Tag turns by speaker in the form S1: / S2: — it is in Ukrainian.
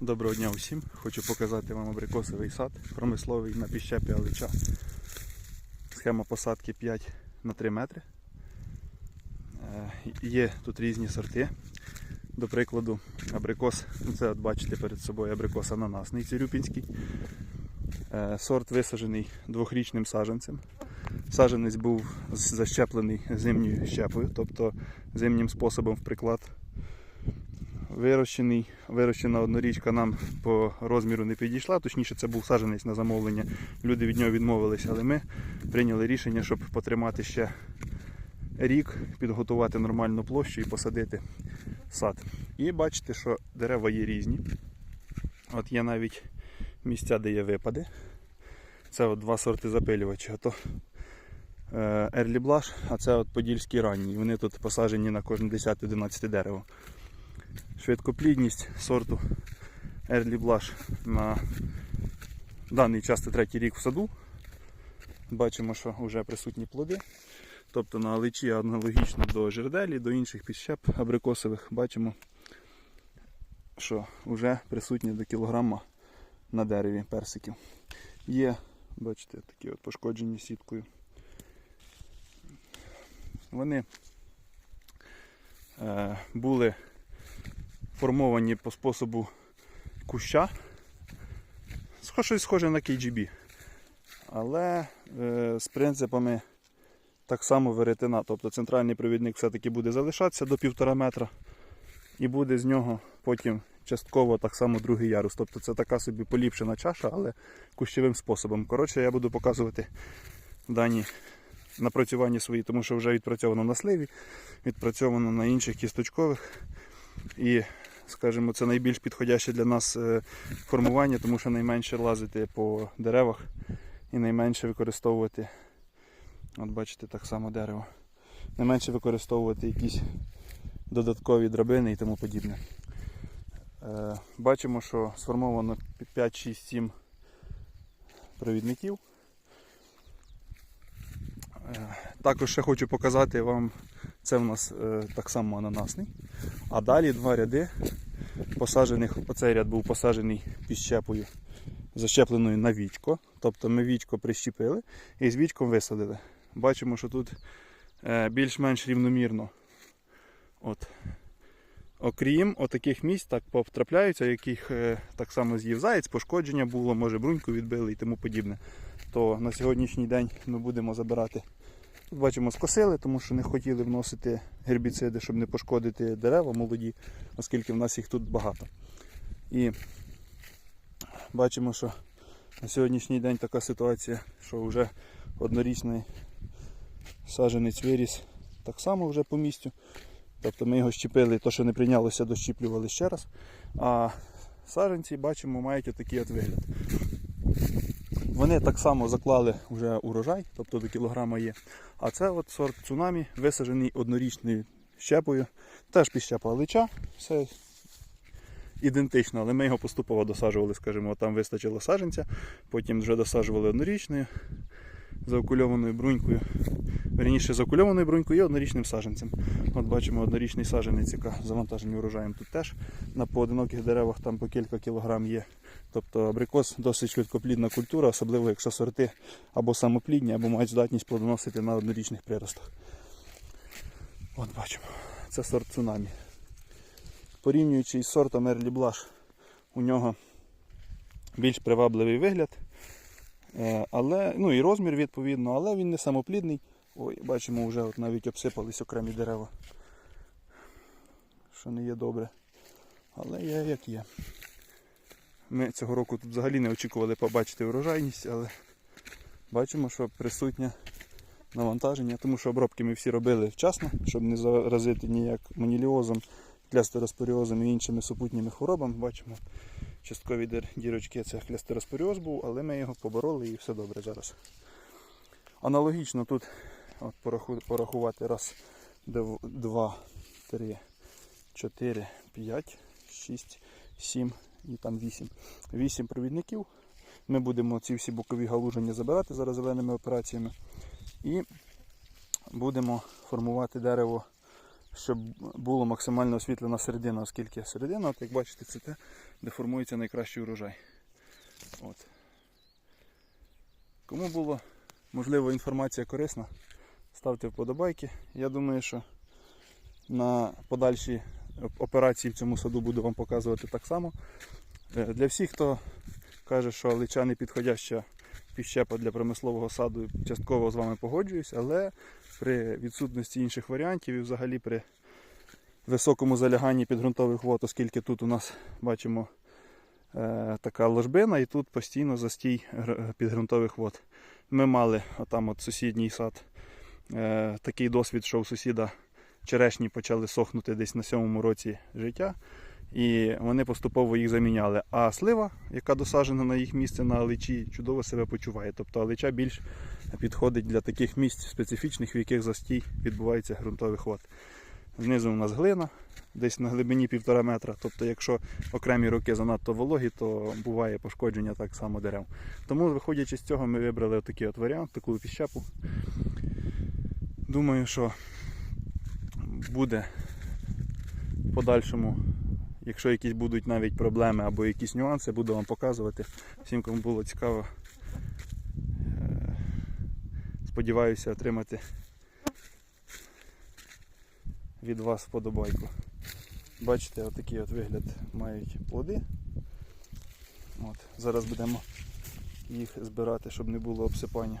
S1: Доброго дня усім. Хочу показати вам абрикосовий сад промисловий на піщепі Алича. Схема посадки 5 на 3 метри. Е, Є тут різні сорти. До прикладу, абрикос, це от бачите перед собою абрикос ананасний цирюпінський. Е, Сорт висаджений двохрічним саджанцем. Саджанець був защеплений зимньою щепою, тобто зимнім способом в приклад вирощений, вирощена однорічка нам по розміру не підійшла. Точніше, це був саджанець на замовлення. Люди від нього відмовилися, але ми прийняли рішення, щоб потримати ще рік, підготувати нормальну площу і посадити сад. І бачите, що дерева є різні. От є навіть місця, де є випади. Це от два сорти запилювача. То Ерлі Блаш, а це от Подільський ранній. Вони тут посаджені на кожне 10-11 дерево. Швидкоплідність сорту Early Blush на даний час це третій рік в саду. Бачимо, що вже присутні плоди. Тобто на личі аналогічно до жерделі, до інших підщеп абрикосових бачимо, що вже присутні до кілограма на дереві персиків. Є, бачите, такі от пошкоджені сіткою. Вони е, були формовані по способу куща. Щось схоже на KGB. Але е, з принципами так само веретена. Тобто центральний провідник все-таки буде залишатися до півтора метра. І буде з нього потім частково так само другий ярус. Тобто це така собі поліпшена чаша, але кущовим способом. Коротше, я буду показувати дані напрацювання свої, тому що вже відпрацьовано на сливі, відпрацьовано на інших кісточкових. І, скажімо, це найбільш підходяще для нас е, формування, тому що найменше лазити по деревах і найменше використовувати, от бачите, так само дерево, найменше використовувати якісь додаткові драбини і тому подібне. Е, Бачимо, що сформовано 5, 6, 7 провідників. Е, Також ще хочу показати вам, це в нас е, так само ананасний. А далі два ряди посаджених, оцей ряд був посаджений піщепою, защепленою на вічко. Тобто ми вічко прищепили і з вічком висадили. Бачимо, що тут е, більш-менш рівномірно. От. Окрім отаких місць, так потрапляються, яких е, так само з'їв заєць, пошкодження було, може бруньку відбили і тому подібне. То на сьогоднішній день ми будемо забирати. Тут бачимо, скосили, тому що не хотіли вносити гербіциди, щоб не пошкодити дерева молоді, оскільки в нас їх тут багато. І бачимо, що на сьогоднішній день така ситуація, що вже однорічний саджанець виріс так само вже по місцю. Тобто ми його щепили, то що не прийнялося, дощіплювали ще раз. А саджанці, бачимо, мають отакий от вигляд. Вони так само заклали вже урожай, тобто до кілограма є. А це от сорт цунамі, висаджений однорічною щепою. Теж підщепа лича, все ідентично, але ми його поступово досаджували, скажімо, там вистачило саджанця, потім вже досаджували однорічною заокульованою брунькою. Верніше заокульованою брунькою і однорічним саджанцем. От бачимо однорічний саджанець, яка завантажені урожаєм тут теж. На поодиноких деревах там по кілька кілограм є. Тобто абрикос досить швидкоплідна культура, особливо якщо сорти або самоплідні, або мають здатність плодоносити на однорічних приростах. От бачимо. Це сорт цунамі. Порівнюючи із сортом Early Blush, у нього більш привабливий вигляд. Е, Але, ну і розмір відповідно, але він не самоплідний. Ой, бачимо, вже от навіть обсипались окремі дерева. Що не є добре. Але є як є. Ми цього року тут взагалі не очікували побачити врожайність, але бачимо, що присутнє навантаження, тому що обробки ми всі робили вчасно, щоб не заразити ніяк маніліозом, клястероспоріозом і іншими супутніми хворобами. Бачимо, часткові дірочки це клястероспоріоз був, але ми його побороли і все добре зараз. Аналогічно тут от порахувати раз, дв- два, три, чотири, п'ять, шість, сім і там вісім. Вісім провідників. Ми будемо ці всі бокові галуження забирати зараз зеленими операціями. І будемо формувати дерево щоб було максимально освітлена середина, оскільки середина, от як бачите, це те, де формується найкращий урожай. От. Кому було можливо інформація корисна, ставте вподобайки. Я думаю, що на подальші операції в цьому саду буду вам показувати так само. Е, Для всіх, хто каже, що лича не підходяща піщепа для промислового саду, частково з вами погоджуюсь, але при відсутності інших варіантів і взагалі при високому заляганні підґрунтових вод, оскільки тут у нас бачимо е, така ложбина і тут постійно застій підґрунтових вод. Ми мали отам от сусідній сад е, такий досвід, що у сусіда черешні почали сохнути десь на сьомому році життя. І вони поступово їх заміняли. А слива, яка досаджена на їх місце на аличі, чудово себе почуває. Тобто алича більш підходить для таких місць специфічних, в яких застій відбувається ґрунтових вод. Знизу у нас глина, десь на глибині півтора метра. Тобто, якщо окремі роки занадто вологі, то буває пошкодження так само дерев. Тому, виходячи з цього, ми вибрали такий от варіант, таку піщепу. Думаю, що буде в подальшому, якщо якісь будуть навіть проблеми або якісь нюанси, буду вам показувати. Всім, кому було цікаво, е, сподіваюся отримати від вас вподобайку. Бачите, отакий от вигляд мають плоди. От, зараз будемо їх збирати, щоб не було обсипання.